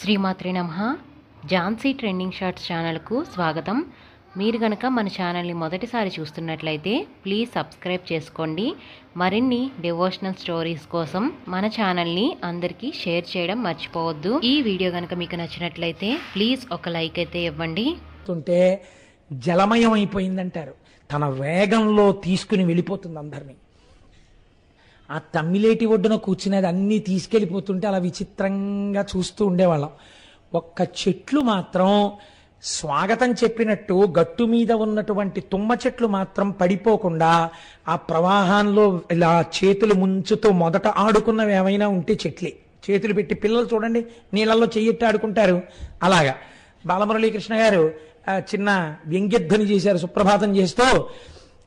శ్రీమాత్రి నమ. Jhansi trending shorts ఛానల్కు స్వాగతం. మీరు గనక మన ఛానల్ని మొదటిసారి చూస్తున్నట్లయితే ప్లీజ్ సబ్స్క్రైబ్ చేసుకోండి. మరిన్ని డివోషనల్ స్టోరీస్ కోసం మన ఛానల్ని అందరికీ షేర్ చేయడం మర్చిపోవద్దు. ఈ వీడియో కనుక మీకు నచ్చినట్లయితే ప్లీజ్ ఒక లైక్ అయితే ఇవ్వండి. ఉంటే జలమయం అయిపోయిందంటారు. తన వేగంలో తీసుకుని వెళ్ళిపోతుంది అందరినీ. ఆ తమ్మిలేటి ఒడ్డున కూర్చునేది అన్నీ తీసుకెళ్ళిపోతుంటే అలా విచిత్రంగా చూస్తూ ఉండేవాళ్ళం. ఒక్క చెట్లు మాత్రం స్వాగతం చెప్పినట్టు గట్టు మీద ఉన్నటువంటి తుమ్మ చెట్లు మాత్రం పడిపోకుండా ఆ ప్రవాహంలో ఇలా చేతులు ముంచుతూ మొదట ఆడుకున్నవి ఏమైనా ఉంటే చెట్లే. చేతులు పెట్టి పిల్లలు చూడండి నీళ్ళల్లో చెయ్యెట్టి ఆడుకుంటారు. అలాగా. బాలమురళీకృష్ణ గారు చిన్న వ్యంగ్యధ్వని చేశారు సుప్రభాతం చేస్తూ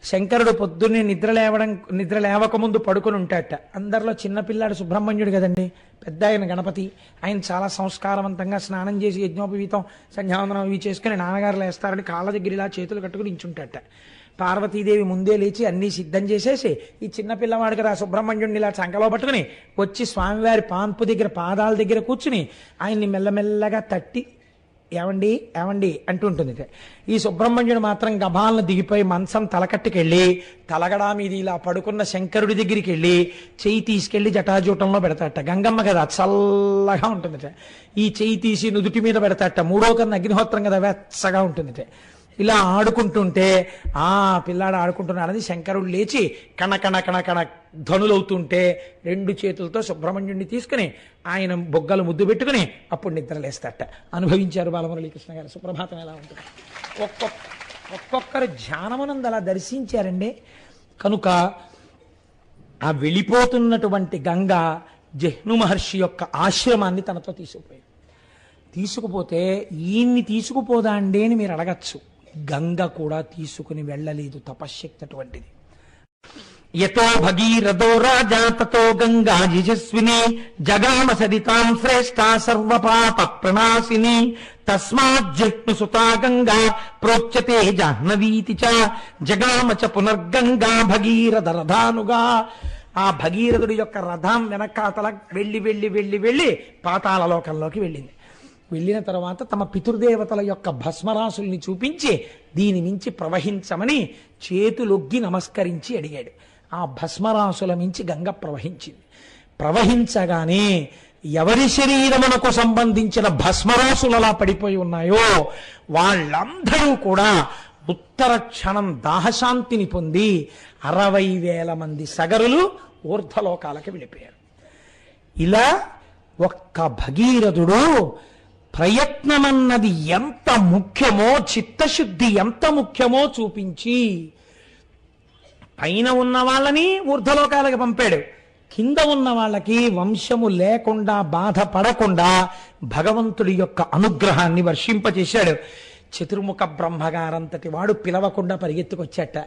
శంకరుడు పొద్దున్నే నిద్ర లేవడం నిద్ర లేవక ముందు ఉంటాడట. అందరిలో చిన్నపిల్లాడు సుబ్రహ్మణ్యుడు కదండి పెద్ద ఆయన గణపతి. ఆయన చాలా సంస్కారవంతంగా స్నానం చేసి యజ్ఞోపవీతం సంధ్యావందనం ఇవి చేసుకుని నాన్నగారు లేస్తారని కాళ్ళ దగ్గర ఇలా చేతులు కట్టుకుని ఇంచుంటాడట పార్వతీదేవి ముందే లేచి అన్నీ సిద్ధం చేసేసి ఈ చిన్నపిల్లవాడు కదా సుబ్రహ్మణ్యుడిని ఇలా చంకలో పట్టుకుని వచ్చి స్వామివారి పాంపు దగ్గర పాదాల దగ్గర కూర్చుని ఆయన్ని మెల్లమెల్లగా తట్టి ఏమండి? ఏమండి? అంటుంటుంది ఈ సుబ్రహ్మణ్యుడు మాత్రం గభాలను దిగిపోయి మంచం తలకట్టుకెళ్ళి తలగడా మీద ఇలా పడుకున్న శంకరుడి దగ్గరికి వెళ్ళి చేయి తీసుకెళ్ళి జటాజూటంలో పెడతాట గంగమ్మ కదా చల్లగా ఉంటుంది ఈ చేయి తీసి నుదుటి మీద పెడతాట మూడో కన్నా అగ్నిహోత్రం కదా వెచ్చగా ఉంటుంది ఇలా ఆడుకుంటుంటే ఆ పిల్లాడు ఆడుకుంటున్నాడని శంకరుడు లేచి కణ కణ కణ కణ ధనులవుతుంటే రెండు చేతులతో సుబ్రహ్మణ్యుడిని తీసుకుని ఆయన బొగ్గలు ముద్దు పెట్టుకుని అప్పుడు నిద్రలేస్తాట అనుభవించారు బాలమురళీకృష్ణ గారు. సుప్రభాతం ఎలా ఉంటుంది? ఒక్కొక్క ఒక్కొక్కరు ధ్యానమునందు అలా దర్శించారండి. కనుక ఆ వెళ్ళిపోతున్నటువంటి గంగ జహ్ను మహర్షి యొక్క ఆశ్రమాన్ని తనతో తీసుకుపోయింది తీసుకుపోతే ఈయన్ని తీసుకుపోదా అండి అని మీరు అడగచ్చు. గంగ కూడా తీసుకుని వెళ్ళలేదు తపశ్శక్తి అటువంటిది యతో భగీరథో రాజా తతో గంగా యజస్విని జగామ సరితాం శ్రేష్ట సర్వపాప ప్రణాశిని తస్మాత్ జిష్ణు సుతా గంగా ప్రోచ్యతే జాహ్నవీతి చ జగామ చ పునర్గంగా భగీరథ రథానుగా. ఆ భగీరథుడి యొక్క రథం వెనకాతల వెళ్ళి వెళ్ళి వెళ్ళి వెళ్ళి పాతాళ లోకంలోకి వెళ్ళింది. వెళ్ళిన తర్వాత తమ పితృదేవతల యొక్క భస్మరాసుల్ని చూపించి దీని మించి ప్రవహించమని చేతులొగ్గి నమస్కరించి అడిగాడు. ఆ భస్మరాసుల మించి గంగ ప్రవహించింది. ప్రవహించగానే ఎవరి శరీరమునకు సంబంధించిన భస్మరాశులలా పడిపోయి ఉన్నాయో వాళ్ళందరూ కూడా ఉత్తర క్షణం దాహశాంతిని పొంది అరవై వేల మంది సగరులు ఊర్ధ్వలోకాలకి వెళ్ళిపోయారు. ఇలా ఒక్క భగీరథుడు ప్రయత్నమన్నది ఎంత ముఖ్యమో చిత్తశుద్ధి ఎంత ముఖ్యమో చూపించి పైన ఉన్న వాళ్ళని ఊర్ధలోకాలకు పంపాడు. కింద ఉన్న వాళ్ళకి వంశము లేకుండా బాధపడకుండా భగవంతుడి యొక్క అనుగ్రహాన్ని వర్షింపచేశాడు చతుర్ముఖ బ్రహ్మగారంతటి వాడు పిలవకుండా పరిగెత్తుకొచ్చాట.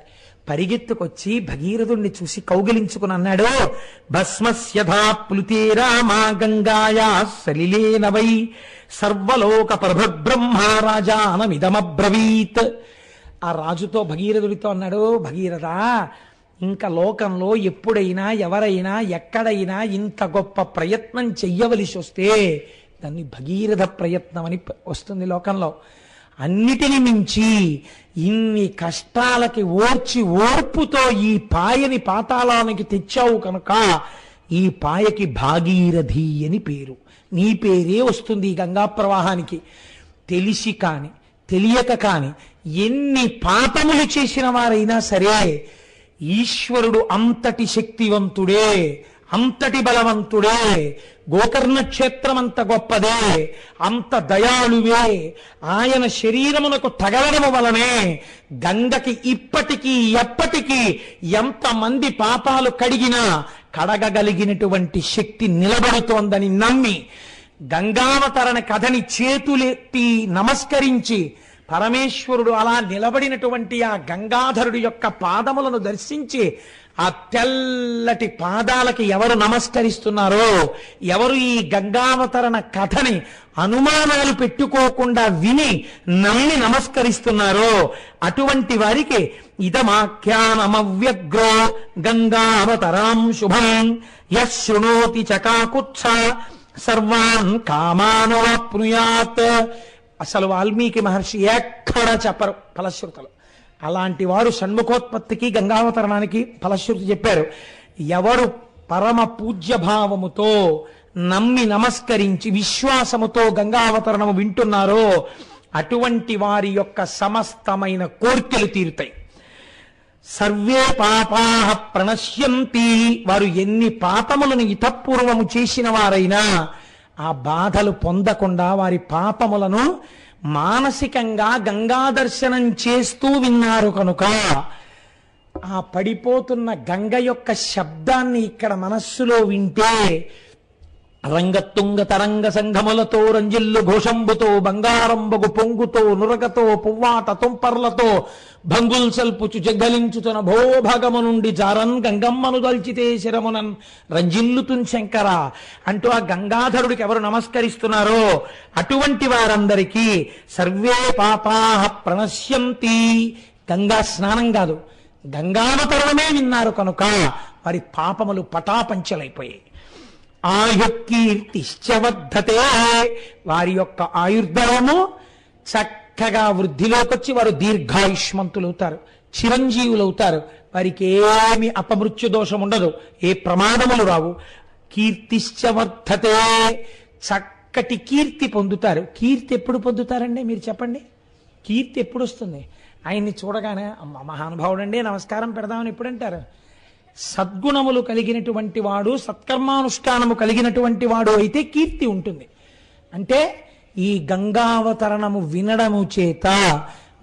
పరిగెత్తుకొచ్చి భగీరథుణ్ణి చూసి కౌగిలించుకుని అన్నాడు భస్మస్యథా ప్లుతే రామా గంగాయా సలిలేనవై సర్వలోక ప్రభబ్రహ్మ రాజానమిదమబ్రవీత్. ఆ రాజుతో భగీరథుడితో అన్నాడు భగీరథ ఇంకా లోకంలో ఎప్పుడైనా ఎవరైనా ఎక్కడైనా ఇంత గొప్ప ప్రయత్నం చెయ్యవలసి వస్తే దాన్ని భగీరథ ప్రయత్నం అని వస్తుంది లోకంలో. అన్నిటిని మించి ఇన్ని కష్టాలకి ఓర్చి ఓర్పుతో ఈ పాయని పాతాళానికి తెచ్చావు కనుక ఈ పాయకి భాగీరథి అని పేరు. నీ పేరే వస్తుంది గంగా ప్రవాహానికి. తెలిసి కాని తెలియక కాని ఎన్ని పాపములు చేసిన వారైనా సరే ఈశ్వరుడు అంతటి శక్తివంతుడే. అంతటి బలవంతుడే గోకర్ణ క్షేత్రం అంత గొప్పదే అంత దయాళువే. ఆయన శరీరమునకు తగలడము వలనే గంగకి ఇప్పటికీ ఎప్పటికీ ఎంతమంది పాపాలు కడిగినా కడగగలిగినటువంటి శక్తి నిలబడుతోందని నమ్మి గంగావతరణ కథని చేతులెత్తి నమస్కరించి పరమేశ్వరుడు అలా నిలబడినటువంటి ఆ గంగాధరుడి యొక్క పాదములను దర్శించి ఆ తెల్లటి పాదాలకి ఎవరు నమస్కరిస్తున్నారో ఎవరు ఈ గంగావతరణ కథని అనుమానాలు పెట్టుకోకుండా విని నమ్మి నమస్కరిస్తున్నారో అటువంటి వారికి ఇదమాఖ్యానమవ్యగ్రో గంగావతరాం శుభం. యశృణోతి చకాకుత్స సర్వాన్ కామానవాప్నుయాత్. అసలు వాల్మీకి మహర్షి ఎక్కడ చెప్పరు ఫలశ్రుతలు. అలాంటి వారు షణ్ముఖోత్పత్తికి గంగావతరణానికి ఫలశ్రుతి చెప్పారు. ఎవరు పరమ పూజ్య భావముతో నమ్మి నమస్కరించి విశ్వాసముతో గంగావతరణము వింటున్నారో అటువంటి వారి యొక్క సమస్తమైన కోర్కెలు తీరుతాయి. సర్వే పాపా ప్రణశ్యంతి. వారు ఎన్ని పాపములను ఇతపూర్వము చేసిన వారైనా ఆ బాధలు పొందకుండా వారి పాపములను మానసికంగా గంగా దర్శనం చేస్తూ విన్నారు కనుక ఆ పడిపోతున్న గంగ యొక్క శబ్దాన్ని ఇక్కడ మనస్సులో వింటే రంగతుంగ తరంగ సంఘములతో రంజిల్లు ఘోషంబుతో బంగారంబగు పొంగుతో నురగతో పువ్వాట తుంపర్లతో భంగుల్ సల్పుచు జగ్గలించుతున్న భోభాగము నుండి జారన్ గంగమ్మను దల్చితే శిరమునన్ రంజిల్లుతున్ శంకర అంటూ ఆ గంగాధరుడికి ఎవరు నమస్కరిస్తున్నారో అటువంటి వారందరికీ సర్వే పాపాహ ప్రణశ్యంతి. గంగా స్నానం కాదు గంగావతరణమే విన్నారు కనుక వారి పాపములు పటాపంచలైపోయాయి. ఆయుకీర్తిశ్చవర్ధతే వారి యొక్క ఆయుర్ధరము చక్కగా వృద్ధిలోకి వచ్చి వారు దీర్ఘాయుష్మంతులవుతారు చిరంజీవులవుతారు. వారికి ఏమి అపమృత్యు దోషం ఉండదు ఏ ప్రమాదములు రావు. కీర్తిశ్చవర్ధతే. చక్కటి కీర్తి పొందుతారు. కీర్తి ఎప్పుడు పొందుతారండి మీరు చెప్పండి? కీర్తి ఎప్పుడు వస్తుంది ఆయన్ని చూడగానే అమ్మ మహానుభావుడండి నమస్కారం పెడదామని ఎప్పుడంటారు? సద్గుణములు కలిగినటువంటి వాడు సత్కర్మానుష్ఠానము కలిగినటువంటి వాడు అయితే కీర్తి ఉంటుంది. అంటే ఈ గంగావతరణము వినడము చేత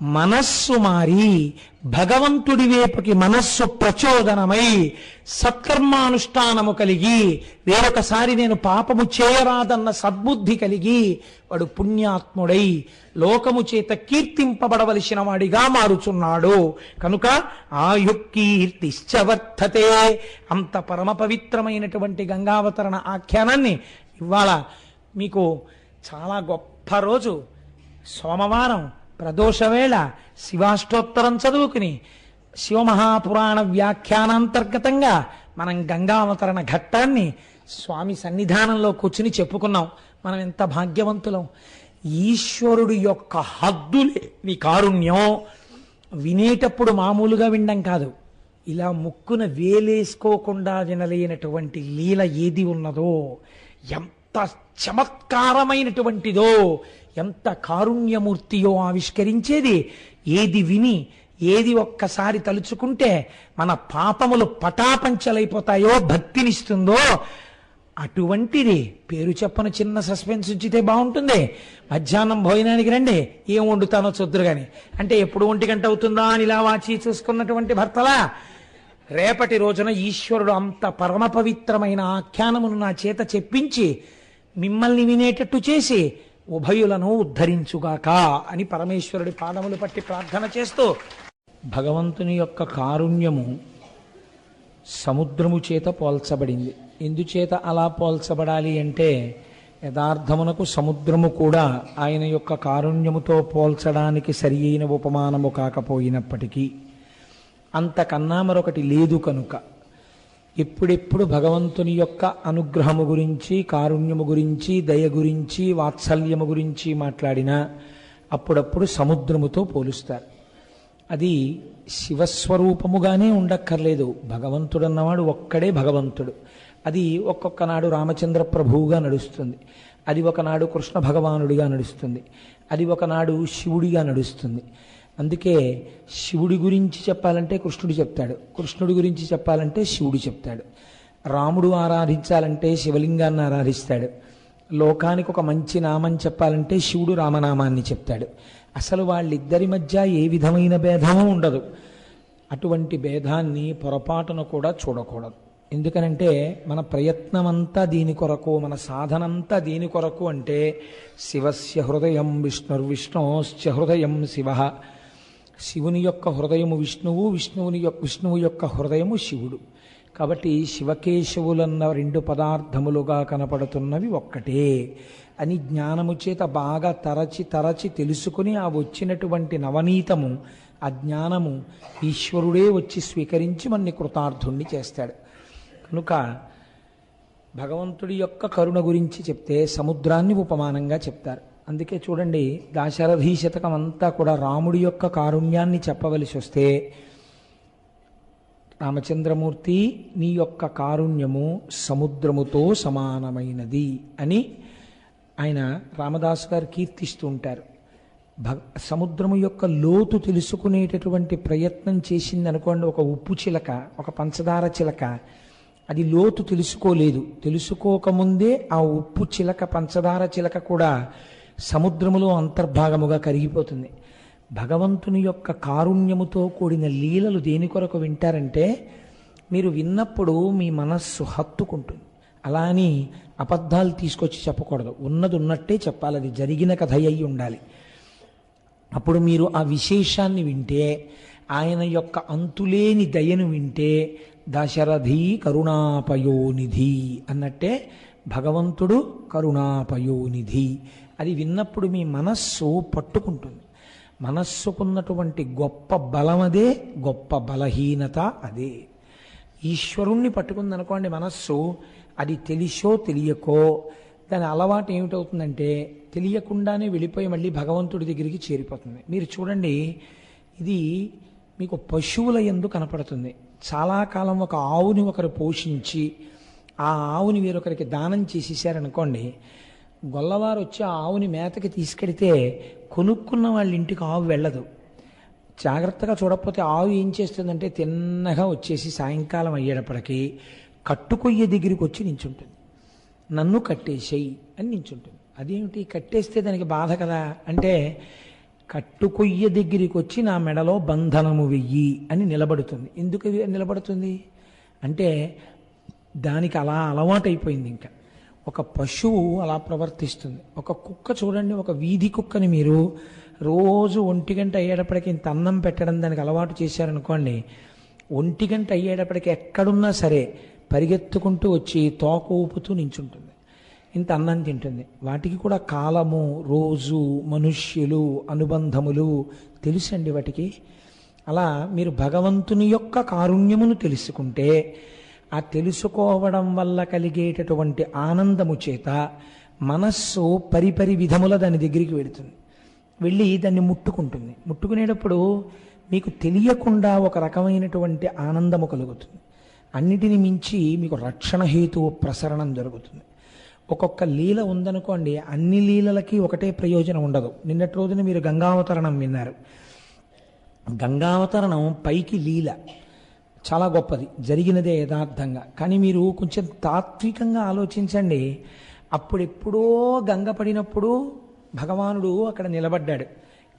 మనస్సు మారి భగవంతుడి వైపుకి మనస్సు ప్రచోదనమై సత్కర్మానుష్ఠానము కలిగి వేరొకసారి నేను పాపము చేయరాదన్న సద్బుద్ధి కలిగి వాడు పుణ్యాత్ముడై లోకము చేత కీర్తింపబడవలసిన వాడిగా మారుచున్నాడు. కనుక ఆయుకీర్తిశ్చవర్ధతే అంత పరమ పవిత్రమైనటువంటి గంగావతరణ ఆఖ్యానాన్ని ఇవాళ మీకు చాలా గొప్ప రోజు. సోమవారం ప్రదోషవేళ శివాష్టోత్తరం చదువుకుని శివమహాపురాణ వ్యాఖ్యానాంతర్గతంగా మనం గంగావతరణ ఘట్టాన్ని స్వామి సన్నిధానంలో కూర్చుని చెప్పుకున్నాం. మనం ఎంత భాగ్యవంతులం. ఈశ్వరుడు యొక్క హద్దులే నీ కారుణ్యం. వినేటప్పుడు మామూలుగా వినడం కాదు. ఇలా ముక్కున వేలేసుకోకుండా వినలేనటువంటి లీల ఏది ఉన్నదో ఎంత చమత్కారమైనటువంటిదో ఎంత కారుణ్యమూర్తియో ఆవిష్కరించేది? ఏది విని ఏది ఒక్కసారి తలుచుకుంటే మన పాపములు పటాపంచలైపోతాయో భక్తినిస్తుందో అటువంటిది పేరు చెప్పను చిన్న సస్పెన్స్ ఉంచితే బాగుంటుంది. మధ్యాహ్నం భోజనానికి రండి ఏం వండుతానో చొద్దురు గాని. అంటే ఎప్పుడు ఒంటి గంట అవుతుందా అని ఇలా వాచి చూసుకున్నటువంటి భర్తలా? రేపటి రోజున ఈశ్వరుడు అంత పరమ పవిత్రమైన ఆఖ్యానమును నా చేత చెప్పించి మిమ్మల్ని వినేటట్టు చేసి ఉభయులను ఉద్ధరించుగాక అని పరమేశ్వరుడి పాదములు పట్టి ప్రార్థన చేస్తూ భగవంతుని యొక్క కారుణ్యము సముద్రము చేత పోల్చబడింది. ఎందుచేత అలా పోల్చబడాలి అంటే యథార్థమునకు సముద్రము కూడా ఆయన యొక్క కారుణ్యముతో పోల్చడానికి సరి అయిన ఉపమానము కాకపోయినప్పటికీ అంతకన్నా మరొకటి లేదు కనుక. ఎప్పుడెప్పుడు భగవంతుని యొక్క అనుగ్రహము గురించి కారుణ్యము గురించి దయ గురించి వాత్సల్యము గురించి మాట్లాడినా అప్పుడప్పుడు సముద్రముతో పోలుస్తారు. అది శివస్వరూపముగానే ఉండక్కర్లేదు. భగవంతుడన్నవాడు ఒక్కడే భగవంతుడు. అది ఒక్కొక్క నాడు రామచంద్ర ప్రభువుగా నడుస్తుంది. అది ఒకనాడు కృష్ణ భగవానుడిగా నడుస్తుంది. అది ఒకనాడు శివుడిగా నడుస్తుంది. అందుకే శివుడి గురించి చెప్పాలంటే కృష్ణుడు చెప్తాడు. కృష్ణుడి గురించి చెప్పాలంటే శివుడు చెప్తాడు. రాముడు ఆరాధించాలంటే శివలింగాన్ని ఆరాధిస్తాడు. లోకానికి ఒక మంచి నామం చెప్పాలంటే శివుడు రామనామాన్ని చెప్తాడు. అసలు వాళ్ళిద్దరి మధ్య ఏ విధమైన భేదము ఉండదు. అటువంటి భేదాన్ని పొరపాటున కూడా చూడకూడదు. ఎందుకనంటే మన ప్రయత్నమంతా దీని కొరకు మన సాధనంతా దీని కొరకు అంటే శివస్య హృదయం విష్ణుర్విష్ణోశ్చ హృదయం శివ. శివుని యొక్క హృదయము విష్ణువు విష్ణువుని యొక్క విష్ణువు యొక్క హృదయము శివుడు. కాబట్టి శివకేశవులన్న రెండు పదార్థములుగా కనపడుతున్నవి ఒక్కటే. అని జ్ఞానము చేత బాగా తరచి తరచి తెలుసుకుని ఆ వచ్చినటువంటి నవనీతము ఆ జ్ఞానము ఈశ్వరుడే వచ్చి స్వీకరించి మన్ని కృతార్థుణ్ణి చేస్తాడు. కనుక భగవంతుడి యొక్క కరుణ గురించి చెప్తే సముద్రాన్ని ఉపమానంగా చెప్తారు. అందుకే చూడండి దాశరథీ శతకం అంతా కూడా రాముడి యొక్క కారుణ్యాన్ని చెప్పవలసి వస్తే రామచంద్రమూర్తి నీ యొక్క కారుణ్యము సముద్రముతో సమానమైనది అని ఆయన రామదాస్ గారు కీర్తిస్తూ ఉంటారు. భగ సముద్రము యొక్క లోతు తెలుసుకునేటటువంటి ప్రయత్నం చేసింది అనుకోండి ఒక ఉప్పు చిలక ఒక పంచదార చిలక అది లోతు తెలుసుకోలేదు. తెలుసుకోకముందే ఆ ఉప్పు చిలక పంచదార చిలక కూడా సముద్రములో అంతర్భాగముగా కరిగిపోతుంది. భగవంతుని యొక్క కారుణ్యముతో కూడిన లీలలు దేని కొరకు వింటారంటే మీరు విన్నప్పుడు మీ మనస్సు హత్తుకుంటుంది. అలా అని అబద్ధాలు తీసుకొచ్చి చెప్పకూడదు. ఉన్నది ఉన్నట్టే చెప్పాలి. అది జరిగిన కథ అయి ఉండాలి. అప్పుడు మీరు ఆ విశేషాన్ని వింటే ఆయన యొక్క అంతులేని దయను వింటే దశరథి కరుణాపయోనిధి అన్నట్టే భగవంతుడు కరుణాపయోనిధి అది విన్నప్పుడు మీ మనస్సు పట్టుకుంటుంది. మనస్సుకున్నటువంటి గొప్ప బలమదే గొప్ప బలహీనత అదే. ఈశ్వరుణ్ణి పట్టుకుందనుకోండి మనస్సు అది తెలిసో తెలియకో దాని అలవాటు ఏమిటవుతుందంటే తెలియకుండానే వెళ్ళిపోయి మళ్ళీ భగవంతుడి దగ్గరికి చేరిపోతుంది. మీరు చూడండి ఇది మీకు పశువుల ఎందు కనపడుతుంది. చాలా కాలం ఒక ఆవుని ఒకరు పోషించి ఆ ఆవుని వేరొకరికి దానం చేసేసారనుకోండి గొల్లవారు వచ్చి ఆ ఆవుని మేతకి తీసుకెడితే కొనుక్కున్న వాళ్ళ ఇంటికి ఆవు వెళ్ళదు. జాగ్రత్తగా చూడకపోతే ఆవు ఏం చేస్తుందంటే తిన్నగా వచ్చేసి సాయంకాలం అయ్యేటప్పటికి కట్టుకొయ్య దగ్గరికి వచ్చి నించుంటుంది. నన్ను కట్టేసేయి అని నించుంటుంది. అదేమిటి? కట్టేస్తే దానికి బాధ కదా? అంటే కట్టుకొయ్య దగ్గరికి వచ్చి నా మెడలో బంధనము వెయ్యి అని నిలబడుతుంది. ఎందుకు నిలబడుతుంది? అంటే దానికి అలా అలవాటైపోయింది ఇంకా. ఒక పశువు అలా ప్రవర్తిస్తుంది. ఒక కుక్క చూడండి ఒక వీధి కుక్కని మీరు రోజు ఒంటి గంట అయ్యేటప్పటికి ఇంత అన్నం పెట్టడం దానికి అలవాటు చేశారనుకోండి ఒంటి గంట అయ్యేటప్పటికి ఎక్కడున్నా సరే పరిగెత్తుకుంటూ వచ్చి తోక ఊపుతూ నించుంటుంది. ఇంత అన్నం తింటుంది. వాటికి కూడా కాలము రోజు మనుష్యులు అనుబంధములు తెలుసండి వాటికి? అలా మీరు భగవంతుని యొక్క కారుణ్యమును తెలుసుకుంటే ఆ తెలుసుకోవడం వల్ల కలిగేటటువంటి ఆనందము చేత మనస్సు పరిపరి విధముల దాని దగ్గరికి వెళుతుంది. వెళ్ళి దాన్ని ముట్టుకుంటుంది. ముట్టుకునేటప్పుడు మీకు తెలియకుండా ఒక రకమైనటువంటి ఆనందము కలుగుతుంది. అన్నిటిని మించి మీకు రక్షణ హేతువు ప్రసరణం జరుగుతుంది. ఒక్కొక్క లీల ఉందనుకోండి అన్ని లీలలకి ఒకటే ప్రయోజనం ఉండదు. నిన్నటి రోజున మీరు గంగావతరణం విన్నారు. గంగావతరణం పైకి లీల. చాలా గొప్పది. జరిగినదే యథార్థంగా. కానీ మీరు కొంచెం తాత్వికంగా ఆలోచించండి. అప్పుడెప్పుడో గంగ పడినప్పుడు భగవానుడు అక్కడ నిలబడ్డాడు.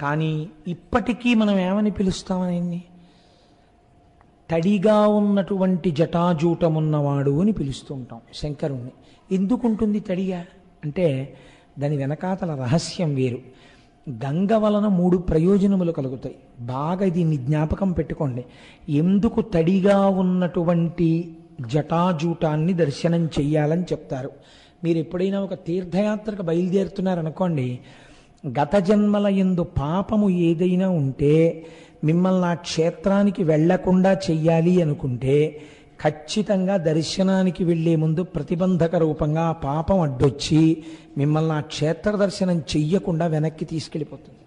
కానీ ఇప్పటికీ మనం ఏమని పిలుస్తామని తడిగా ఉన్నటువంటి జటాజూటమున్నవాడు అని పిలుస్తూ ఉంటాం శంకరుణ్ణి. ఎందుకుంటుంది తడిగా? అంటే దాని వెనకాతల రహస్యం వేరు. గంగ వలన మూడు ప్రయోజనములు కలుగుతాయి. బాగా దీన్ని జ్ఞాపకం పెట్టుకోండి. ఎందుకు తడిగా ఉన్నటువంటి జటాజూటాన్ని దర్శనం చెయ్యాలని చెప్తారు. మీరు ఎప్పుడైనా ఒక తీర్థయాత్రకు బయలుదేరుతున్నారనుకోండి గత జన్మల ఎందు పాపము ఏదైనా ఉంటే మిమ్మల్ని ఆ క్షేత్రానికి వెళ్ళకుండా చెయ్యాలి అనుకుంటే ఖచ్చితంగా దర్శనానికి వెళ్ళే ముందు ప్రతిబంధక రూపంగా పాపం అడ్డొచ్చి మిమ్మల్ని ఆ క్షేత్ర దర్శనం చెయ్యకుండా వెనక్కి తీసుకెళ్ళిపోతుంది.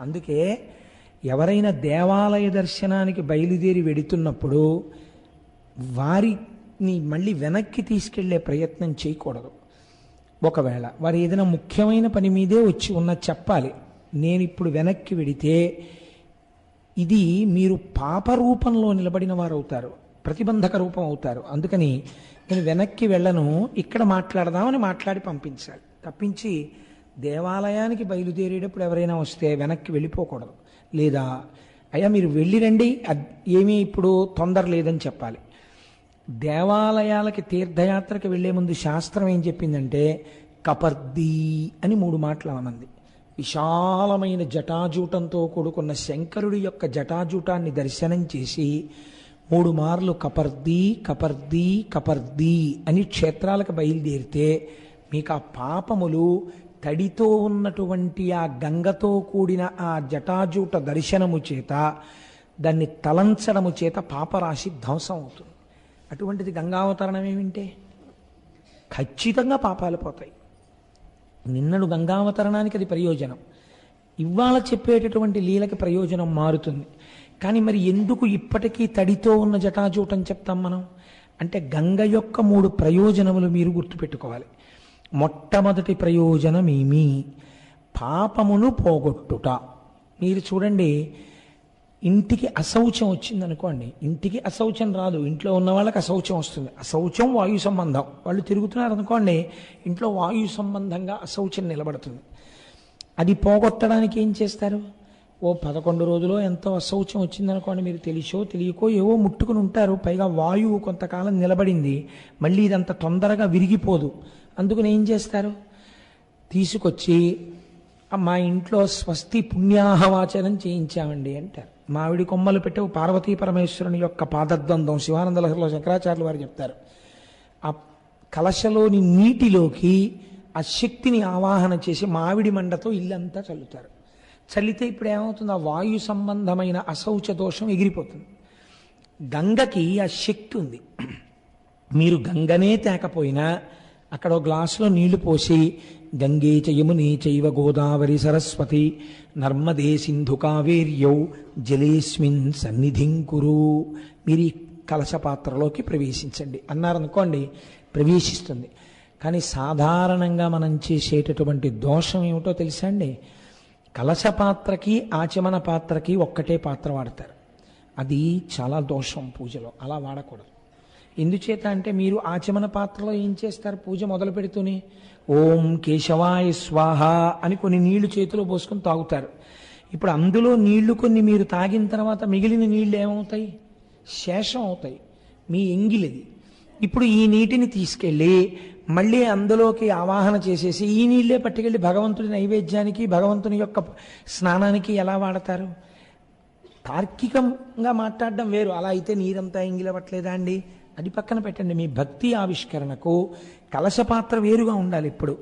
అందుకే ఎవరైనా దేవాలయ దర్శనానికి బయలుదేరి వెడుతున్నప్పుడు వారిని మళ్ళీ వెనక్కి తీసుకెళ్ళే ప్రయత్నం చేయకూడదు. ఒకవేళ వారు ఏదైనా ముఖ్యమైన పని మీదే వచ్చి ఉన్న చెప్పాలి నేను ఇప్పుడు వెనక్కి వెడితే ఇది మీరు పాప రూపంలో నిలబడిన వారు అవుతారు ప్రతిబంధక రూపం అవుతారు అందుకని నేను వెనక్కి వెళ్ళను ఇక్కడ మాట్లాడదామని మాట్లాడి పంపించాలి తప్పించి దేవాలయానికి బయలుదేరేటప్పుడు ఎవరైనా వస్తే వెనక్కి వెళ్ళిపోకూడదు. లేదా అయ్యా మీరు వెళ్ళిరండి అద్- ఏమీ ఇప్పుడు తొందర లేదని చెప్పాలి. దేవాలయాలకి తీర్థయాత్రకి వెళ్ళే ముందు శాస్త్రం ఏం చెప్పిందంటే కపర్దీ అని మూడు మాటలు అనంది విశాలమైన జటాజూటంతో కూడుకున్న శంకరుడి యొక్క జటాజూటాన్ని దర్శనం చేసి మూడు మార్లు కపర్దీ కపర్దీ కపర్దీ అని క్షేత్రాలకు బయలుదేరితే మీకు ఆ పాపములు తడితో ఉన్నటువంటి ఆ గంగతో కూడిన ఆ జటాజూట దర్శనము చేత దాన్ని తలంచడము చేత పాపరాశి ధ్వంసం అవుతుంది. అటువంటిది గంగావతరణం ఏమింటే? ఖచ్చితంగా పాపాలు పోతాయి. నిన్నడు గంగావతరణానికి అది ప్రయోజనం. ఇవాళ చెప్పేటటువంటి లీలకి ప్రయోజనం మారుతుంది. కానీ మరి ఎందుకు ఇప్పటికీ తడితో ఉన్న జటాజూటం చెప్తాం మనం? అంటే గంగ యొక్క మూడు ప్రయోజనములు మీరు గుర్తుపెట్టుకోవాలి. మొట్టమొదటి ప్రయోజనం ఏమి పాపమును పోగొట్టుట. మీరు చూడండి ఇంటికి అశౌచం వచ్చింది అనుకోండి ఇంటికి అశౌచం రాదు. ఇంట్లో ఉన్న వాళ్ళకి అశౌచం వస్తుంది. అశౌచం వాయు సంబంధం. వాళ్ళు తిరుగుతున్నారు అనుకోండి ఇంట్లో వాయు సంబంధంగా అశౌచం నిలబడుతుంది. అది పోగొట్టడానికి ఏం చేస్తారు? ఓ పదకొండు రోజులో ఎంతో అశౌచం వచ్చిందనుకోండి మీరు తెలిసో తెలియకో ఏవో ముట్టుకుని ఉంటారు. పైగా వాయువు కొంతకాలం నిలబడింది. మళ్ళీ ఇదంత తొందరగా విరిగిపోదు. అందుకని ఏం చేస్తారు? తీసుకొచ్చి మా ఇంట్లో స్వస్తి పుణ్యాహవాచనం చేయించామండి అంటారు. మావిడి కొమ్మలు పెట్టే ఓ పార్వతీ పరమేశ్వరుని యొక్క పాదద్వందం శివానంద లహరిలో శంకరాచార్యులు వారు చెప్తారు. ఆ కలశలోని నీటిలోకి ఆ శక్తిని ఆవాహన చేసి మామిడి మండతో ఇల్లంతా చల్లుతారు. చల్లితే ఇప్పుడు ఏమవుతుంది? ఆ వాయు సంబంధమైన అశౌచ దోషం ఎగిరిపోతుంది. గంగకి ఆ శక్తి ఉంది. మీరు గంగనే తేకపోయినా అక్కడ గ్లాసులో నీళ్ళు పోసి గంగే చ చైవ గోదావరి సరస్వతి నర్మదే సింధు కావేర్యౌ జలేస్మిన్ సన్నిధిం కురు. మీరు ఈ కలశ పాత్రలోకి ప్రవేశించండి. అన్నారనుకోండి ప్రవేశిస్తుంది. కానీ సాధారణంగా మనం చేసేటటువంటి దోషం ఏమిటో తెలుసా అండి? కలశ పాత్రకి ఆచమన పాత్రకి ఒక్కటే పాత్ర వాడతారు. అది చాలా దోషం పూజలో. అలా వాడకూడదు. ఎందుచేత అంటే మీరు ఆచమన పాత్రలో ఏం చేస్తారు? పూజ మొదలు పెడుతూనే ఓం కేశవాయ స్వాహ అని కొన్ని నీళ్ళు చేతిలో పోసుకొని తాగుతారు. ఇప్పుడు అందులో నీళ్ళు కొన్ని మీరు తాగిన తర్వాత మిగిలిన నీళ్ళు ఏమవుతాయి? శేషం అవుతాయి. మీ ఎంగిలిది. ఇప్పుడు ఈ నీటిని తీసుకెళ్ళి మళ్ళీ అందులోకి ఆవాహన చేసేసి ఈ నీళ్ళే పట్టుకెళ్ళి భగవంతుడి నైవేద్యానికి భగవంతుని యొక్క స్నానానికి ఎలా వాడతారు? తార్కికంగా మాట్లాడడం వేరు. అలా అయితే నీరంతా ఇంగిలవట్లేదా అండి? అది పక్కన పెట్టండి. మీ భక్తి ఆవిష్కరణకు కలశ పాత్ర వేరుగా ఉండాలి ఇప్పుడు.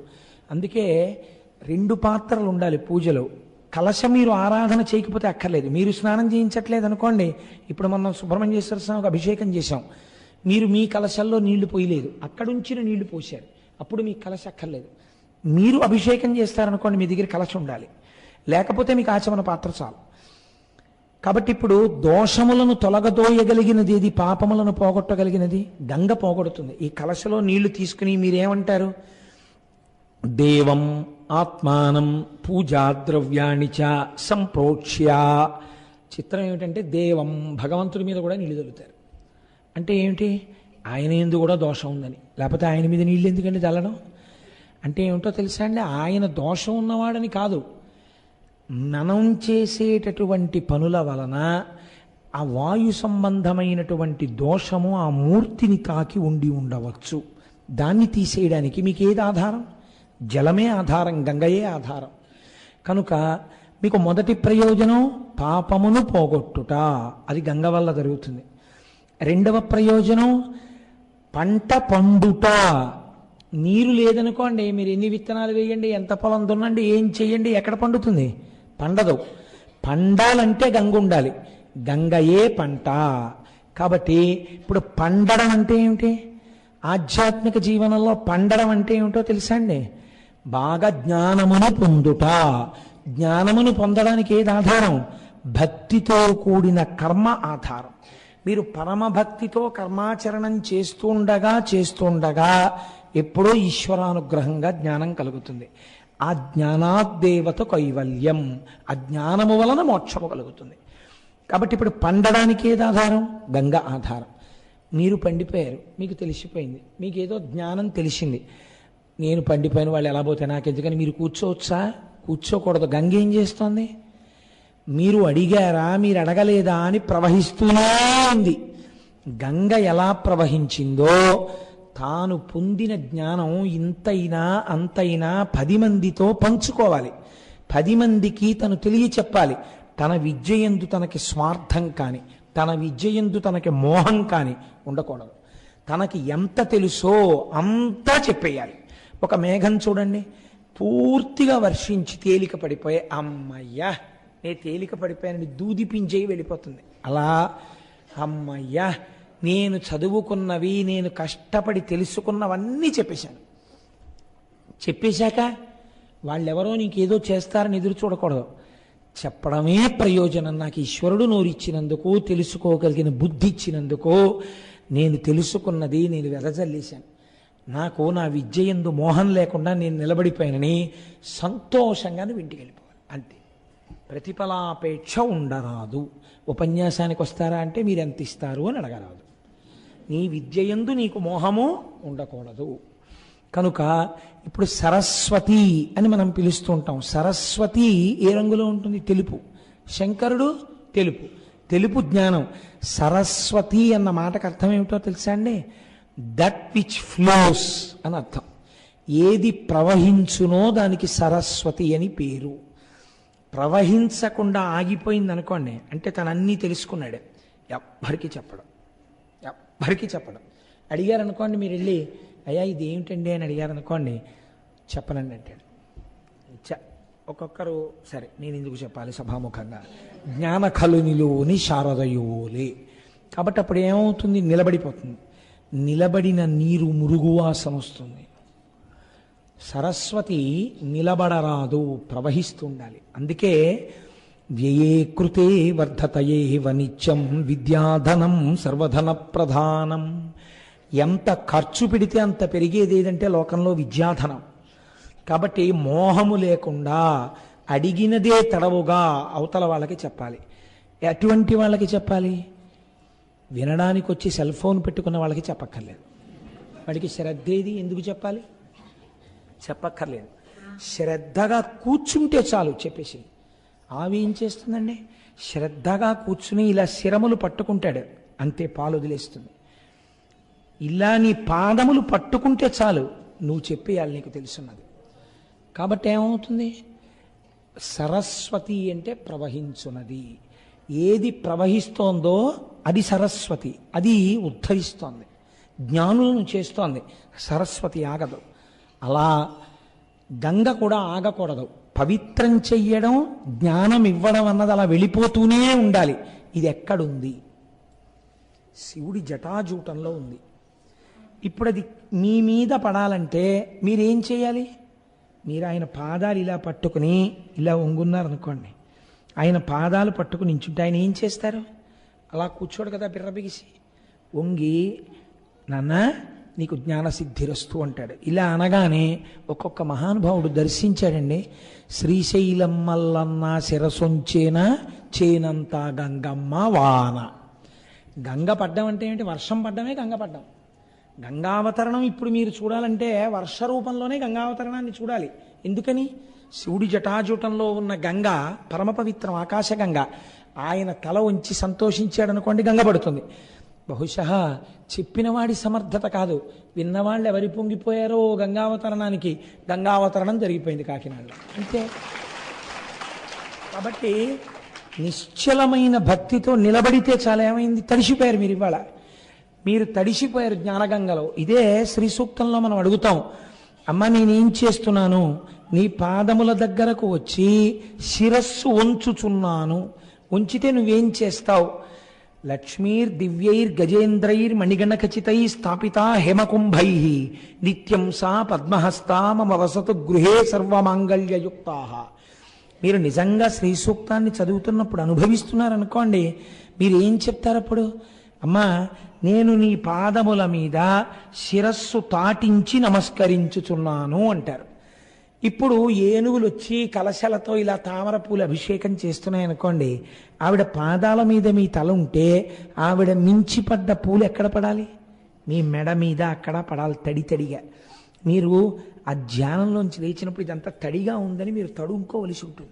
అందుకే రెండు పాత్రలు ఉండాలి పూజలో. కలశ మీరు ఆరాధన చేయకపోతే అక్కర్లేదు. మీరు స్నానం చేయించట్లేదు అనుకోండి. ఇప్పుడు మనం సుబ్రహ్మణ్యేశ్వర స్వామికి అభిషేకం చేశాం. మీరు మీ కలశల్లో నీళ్ళు పోయలేదు. అక్కడుంచిన నీళ్ళు పోశారు. అప్పుడు మీ కలశ అక్కర్లేదు. మీరు అభిషేకం చేస్తారనుకోండి మీ దగ్గర కలశ ఉండాలి. లేకపోతే మీకు ఆచమన పాత్ర చాలు. కాబట్టి ఇప్పుడు దోషములను తొలగదోయగలిగినది ఏది? పాపములను పోగొట్టగలిగినది? గంగ పోగొడుతుంది. ఈ కలశలో నీళ్ళు తీసుకుని మీరేమంటారు? దేవం ఆత్మానం పూజా ద్రవ్యాణి చ సంప్రోక్ష్య. చిత్రం ఏమిటంటే దేవం భగవంతుడి మీద కూడా నీళ్ళు తొలుతారు. అంటే ఏమిటి? ఆయన ఎందు కూడా దోషం ఉందని. లేకపోతే ఆయన మీద నీళ్ళు ఎందుకండి చల్లడం? అంటే ఏమిటో తెలుసా అండి? ఆయన దోషం ఉన్నవాడని కాదు. మనం చేసేటటువంటి పనుల వలన ఆ వాయు సంబంధమైనటువంటి దోషము ఆ మూర్తిని తాకి ఉండి ఉండవచ్చు. దాన్ని తీసేయడానికి మీకు ఏది ఆధారం? జలమే ఆధారం గంగయే ఆధారం. కనుక మీకు మొదటి ప్రయోజనం పాపమును పోగొట్టుట. అది గంగ వల్ల జరుగుతుంది. రెండవ ప్రయోజనం పంట పండుట. నీరు లేదనుకోండి మీరు ఎన్ని విత్తనాలు వేయండి ఎంత పొలం దున్నండి ఏం చేయండి ఎక్కడ పండుతుంది? పండదు. పండాలంటే గంగ ఉండాలి. గంగయే పంట? కాబట్టి ఇప్పుడు పండడం అంటే ఏమిటి? ఆధ్యాత్మిక జీవనంలో పండడం అంటే ఏమిటో తెలుసా అండి? బాగా జ్ఞానమును పొందుట. జ్ఞానమును పొందడానికి ఏది ఆధారం? భక్తితో కూడిన కర్మ ఆధారం. మీరు పరమభక్తితో కర్మాచరణం చేస్తుండగా చేస్తుండగా ఎప్పుడో ఈశ్వరానుగ్రహంగా జ్ఞానం కలుగుతుంది. ఆ జ్ఞానాద్దేవత కైవల్యం. ఆ జ్ఞానము వలన మోక్షము కలుగుతుంది. కాబట్టి ఇప్పుడు పండడానికి ఏది ఆధారం? గంగ ఆధారం. మీరు పండిపోయారు. మీకు తెలిసిపోయింది. మీకు ఏదో జ్ఞానం తెలిసింది. నేను పండిపోయిన వాళ్ళు ఎలా పోతే నాకు ఎందుకని మీరు కూర్చోవచ్చా? కూర్చోకూడదు. గంగ ఏం చేస్తోంది? మీరు అడిగారా మీరు అడగలేదా అని ప్రవహిస్తూనే ఉంది. గంగ ఎలా ప్రవహించిందో తాను పొందిన జ్ఞానం ఇంతైనా అంతైనా పది మందితో పంచుకోవాలి. పది మందికి తను తెలియ చెప్పాలి. తన విద్యయందు తనకి స్వార్థం కాని తన విద్యయందు తనకి మోహం కాని ఉండకూడదు. తనకి ఎంత తెలుసో అంతా చెప్పేయాలి. ఒక మేఘం చూడండి. పూర్తిగా వర్షించి తేలిక పడిపోయే అమ్మయ్యా! నే తేలిక పడిపోయానని దూదిపించేయి వెళ్ళిపోతుంది. అలా అమ్మయ్యా నేను చదువుకున్నవి నేను కష్టపడి తెలుసుకున్నవన్నీ చెప్పేశాను. చెప్పేశాక వాళ్ళెవరో నీకేదో చేస్తారని ఎదురు చూడకూడదు. చెప్పడమే ప్రయోజనం. నాకు ఈశ్వరుడు నోరిచ్చినందుకు తెలుసుకోగలిగిన బుద్ధి ఇచ్చినందుకు నేను తెలుసుకున్నది నేను వెదజల్లేశాను. నాకు నా విద్య ఎందు మోహం లేకుండా నేను నిలబడిపోయానని సంతోషంగా నువ్వు ఇంటికి వెళ్ళిపోవాలి అంతే. ప్రతిఫలాపేక్ష ఉండరాదు. ఉపన్యాసానికి వస్తారా అంటే మీరు ఎంత ఇస్తారు అని అడగరాదు. నీ విద్య యందు నీకు మోహము ఉండకూడదు. కనుక ఇప్పుడు సరస్వతి అని మనం పిలుస్తూ ఉంటాం సరస్వతి ఏ రంగులో ఉంటుంది? తెలుపు. శంకరుడు తెలుపు. తెలుపు జ్ఞానం. సరస్వతి అన్న మాటకు అర్థం ఏమిటో తెలుసా అండి? దట్ విచ్ ఫ్లోస్ అని అర్థం ఏది ప్రవహించునో దానికి సరస్వతి అని పేరు. ప్రవహించకుండా ఆగిపోయింది అనుకోండి అంటే తను అన్నీ తెలుసుకున్నాడు. ఎవ్వరికి చెప్పడం. ఎవ్వరికి చెప్పడం. అడిగారు అనుకోండి మీరు వెళ్ళి అయ్యా ఇది ఏమిటండి? అని అడిగారు అనుకోండి చెప్పనండి అంటాడు. చ ఒక్కొక్కరు సరే నేను ఎందుకు చెప్పాలి సభాముఖంగా? జ్ఞాన కలునిలోని శారదయువులే కాబట్టి అప్పుడు ఏమవుతుంది? నిలబడిపోతుంది. నిలబడిన నీరు మురుగువాసన వస్తుంది సరస్వతి నిలబడరాదు ప్రవహిస్తూ ఉండాలి అందుకే వ్యయే కృతే వర్ధతయే నిత్యం విద్యాధనం సర్వధన ప్రధానం ఎంత ఖర్చు పెడితే అంత పెరిగేది ఏదంటే లోకంలో విద్యాధనం. కాబట్టి మోహము లేకుండా అడిగినదే తడవుగా అవతల వాళ్ళకి చెప్పాలి. ఎటువంటి వాళ్ళకి చెప్పాలి? వినడానికి వచ్చి సెల్ ఫోన్ పెట్టుకున్న వాళ్ళకి చెప్పక్కర్లేదు. వాడికి శ్రద్ధ ఏది ఎందుకు చెప్పాలి? చెప్పక్కర్లేదు. శ్రద్ధగా కూర్చుంటే చాలు చెప్పేసి ఆవి ఏం చేస్తుందండి? శ్రద్ధగా కూర్చుని ఇలా శిరములు పట్టుకుంటాడు. అంతే పాలు వదిలేస్తుంది. ఇలా నీ పాదములు పట్టుకుంటే చాలు నువ్వు చెప్పేయాలి నీకు తెలుసున్నది. కాబట్టి ఏమవుతుంది? సరస్వతి అంటే ప్రవహించున్నది. ఏది ప్రవహిస్తోందో అది సరస్వతి. అది ఉద్ధరిస్తోంది. జ్ఞానులను చేస్తోంది. సరస్వతి ఆగదు. అలా గంగ కూడా ఆగకూడదు. పవిత్రం చెయ్యడం జ్ఞానం ఇవ్వడం అన్నది అలా వెళ్ళిపోతూనే ఉండాలి. ఇది ఎక్కడుంది? శివుడి జటాజూటంలో ఉంది. ఇప్పుడు అది మీ మీద పడాలంటే మీరేం చేయాలి? మీరు ఆయన పాదాలు ఇలా పట్టుకుని ఇలా వంగున్నారనుకోండి. ఆయన పాదాలు పట్టుకుని నించుంటే ఆయన ఏం చేస్తారు? అలా కూర్చోడు కదా బిర్రబిగిసి. వంగి నాన్న నీకు జ్ఞానసిద్ధిరస్తు అంటాడు. ఇలా అనగానే ఒక్కొక్క మహానుభావుడు దర్శించాడండి. శ్రీశైలం మల్లన్న శిరసొంచేన చేనంత గంగమ్మ వాన. గంగ పడ్డం అంటే ఏంటి వర్షం పడ్డమే గంగ పడ్డం. గంగావతరణం ఇప్పుడు మీరు చూడాలంటే వర్ష రూపంలోనే గంగావతరణాన్ని చూడాలి. ఎందుకని? శివుడి జటాజూటంలో ఉన్న గంగ పరమ పవిత్రం ఆకాశగంగ ఆయన తల ఉంచి సంతోషించాడనుకోండి గంగ పడుతుంది. బహుశా చెప్పినవాడి సమర్థత కాదు. విన్నవాళ్ళు ఎవరి పొంగిపోయారో గంగావతరణానికి గంగావతరణం జరిగిపోయింది కాకినాడలో. అంతే. కాబట్టి నిశ్చలమైన భక్తితో నిలబడితే చాలా ఏమైంది? తడిసిపోయారు మీరు ఇవాళ. మీరు తడిసిపోయారు జ్ఞానగంగలో. ఇదే శ్రీ సూక్తంలో మనం అడుగుతాం. అమ్మ నేనేం చేస్తున్నాను? నీ పాదముల దగ్గరకు వచ్చి శిరస్సు వంచుచున్నాను. ఉంచితే నువ్వేం చేస్తావు? లక్ష్మీర్ దివ్యైర్ గజేంద్రైర్ మణిగణఖచితై స్థాపితా హేమకుంభై. నిత్యం సా పద్మహస్తా మమ వసతు గృహే సర్వమాంగళ్యయుక్తా. మీరు నిజంగా శ్రీ సూక్తాన్ని చదువుతున్నప్పుడు అనుభవిస్తున్నారనుకోండి మీరు ఏం చెప్తారు అప్పుడు? అమ్మా నేను నీ పాదముల మీద శిరస్సు తాటించి నమస్కరించుచున్నాను అంటారు. ఇప్పుడు ఏనుగులు వచ్చి కలశలతో ఇలా తామర పూలు అభిషేకం చేస్తున్నాయనుకోండి ఆవిడ పాదాల మీద మీ తల ఉంటే ఆవిడ మించి పడ్డ పూలు ఎక్కడ పడాలి? మీ మెడ మీద అక్కడ పడాలి తడి తడిగా. మీరు ఆ ధ్యానంలోంచి లేచినప్పుడు ఇదంతా తడిగా ఉందని మీరు తడుముకోవలసి ఉంటుంది.